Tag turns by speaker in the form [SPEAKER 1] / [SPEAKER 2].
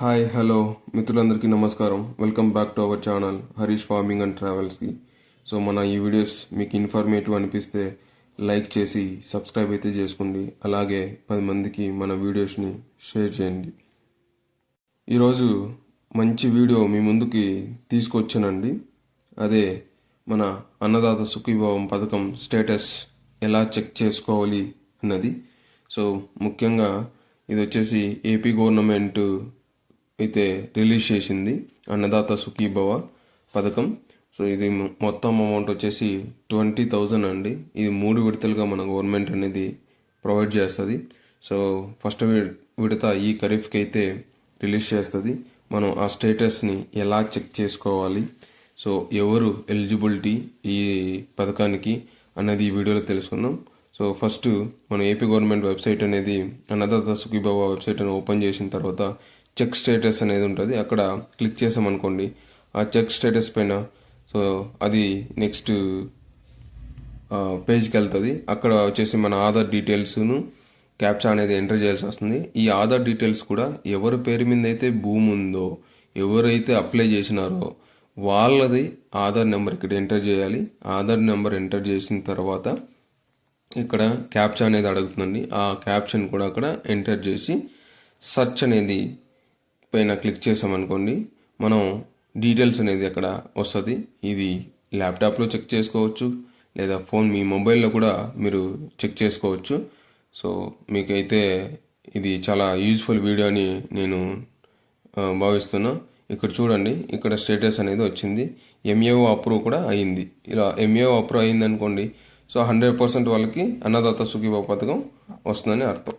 [SPEAKER 1] Hi hello. మిత్రులందరికీ నమస్కారం. Welcome back to our channel Harish farming and ట్రావెల్స్కి. So మన ఈ వీడియోస్ మీకు ఇన్ఫర్మేటివ్ అనిపిస్తే లైక్ చేసి సబ్స్క్రైబ్ అయితే చేసుకోండి. అలాగే పది మందికి మన వీడియోస్ని షేర్ చేయండి. ఈరోజు మంచి వీడియో మీ ముందుకి తీసుకొచ్చానండి. అదే మన అన్నదాత సుఖీభావం పథకం స్టేటస్ ఎలా చెక్ చేసుకోవాలి అన్నది. సో ముఖ్యంగా ఇది వచ్చేసి ఏపీ గవర్నమెంట్ అయితే రిలీజ్ చేసింది అన్నదాత సుఖీభవ పథకం. సో ఇది మొత్తం అమౌంట్ వచ్చేసి ట్వంటీ థౌజండ్ అండి. ఇది మూడు విడతలుగా మన గవర్నమెంట్ అనేది ప్రొవైడ్ చేస్తుంది. సో ఫస్ట్ విడత ఈ ఖరీఫ్కి అయితే రిలీజ్ చేస్తుంది. మనం ఆ స్టేటస్ని ఎలా చెక్ చేసుకోవాలి? సో ఎవరు ఎలిజిబిలిటీ ఈ పథకానికి అన్నది ఈ వీడియోలో తెలుసుకుందాం. సో ఫస్ట్ మన ఏపీ గవర్నమెంట్ వెబ్సైట్ అనేది అన్నదాత సుఖీబాబా వెబ్సైట్ అని ఓపెన్ చేసిన తర్వాత చెక్ స్టేటస్ అనేది ఉంటుంది. అక్కడ క్లిక్ చేసామనుకోండి. ఆ చెక్ స్టేటస్ పైన సో అది నెక్స్ట్ పేజ్కి వెళ్తుంది. అక్కడ వచ్చేసి మన ఆధార్ డీటెయిల్స్ను క్యాప్చా అనేది ఎంటర్ చేయాల్సి వస్తుంది. ఈ ఆధార్ డీటెయిల్స్ కూడా ఎవరి పేరు మీద అయితే భూమి ఉందో ఎవరైతే అప్లై చేసినారో వాళ్ళది ఆధార్ నెంబర్ ఇక్కడ ఎంటర్ చేయాలి. ఆధార్ నెంబర్ ఎంటర్ చేసిన తర్వాత ఇక్కడ క్యాప్చా అనేది అడుగుతుందండి. ఆ క్యాప్షన్ కూడా అక్కడ ఎంటర్ చేసి సర్చ్ అనేది పైన క్లిక్ చేసామనుకోండి మనం డీటెయిల్స్ అనేది అక్కడ వస్తుంది. ఇది ల్యాప్టాప్లో చెక్ చేసుకోవచ్చు లేదా ఫోన్ మీ మొబైల్లో కూడా మీరు చెక్ చేసుకోవచ్చు. సో మీకైతే ఇది చాలా యూజ్ఫుల్ వీడియో అని నేను భావిస్తున్నా. ఇక్కడ చూడండి ఇక్కడ స్టేటస్ అనేది వచ్చింది. ఎంఏఓ అప్రూవ్ కూడా అయింది. ఇలా ఎంఏఓ అప్రూవ్ అయింది అనుకోండి సో హండ్రెడ్ పర్సెంట్ వాళ్ళకి అన్నదాత సుఖీభావ పథకం వస్తుందని అర్థం.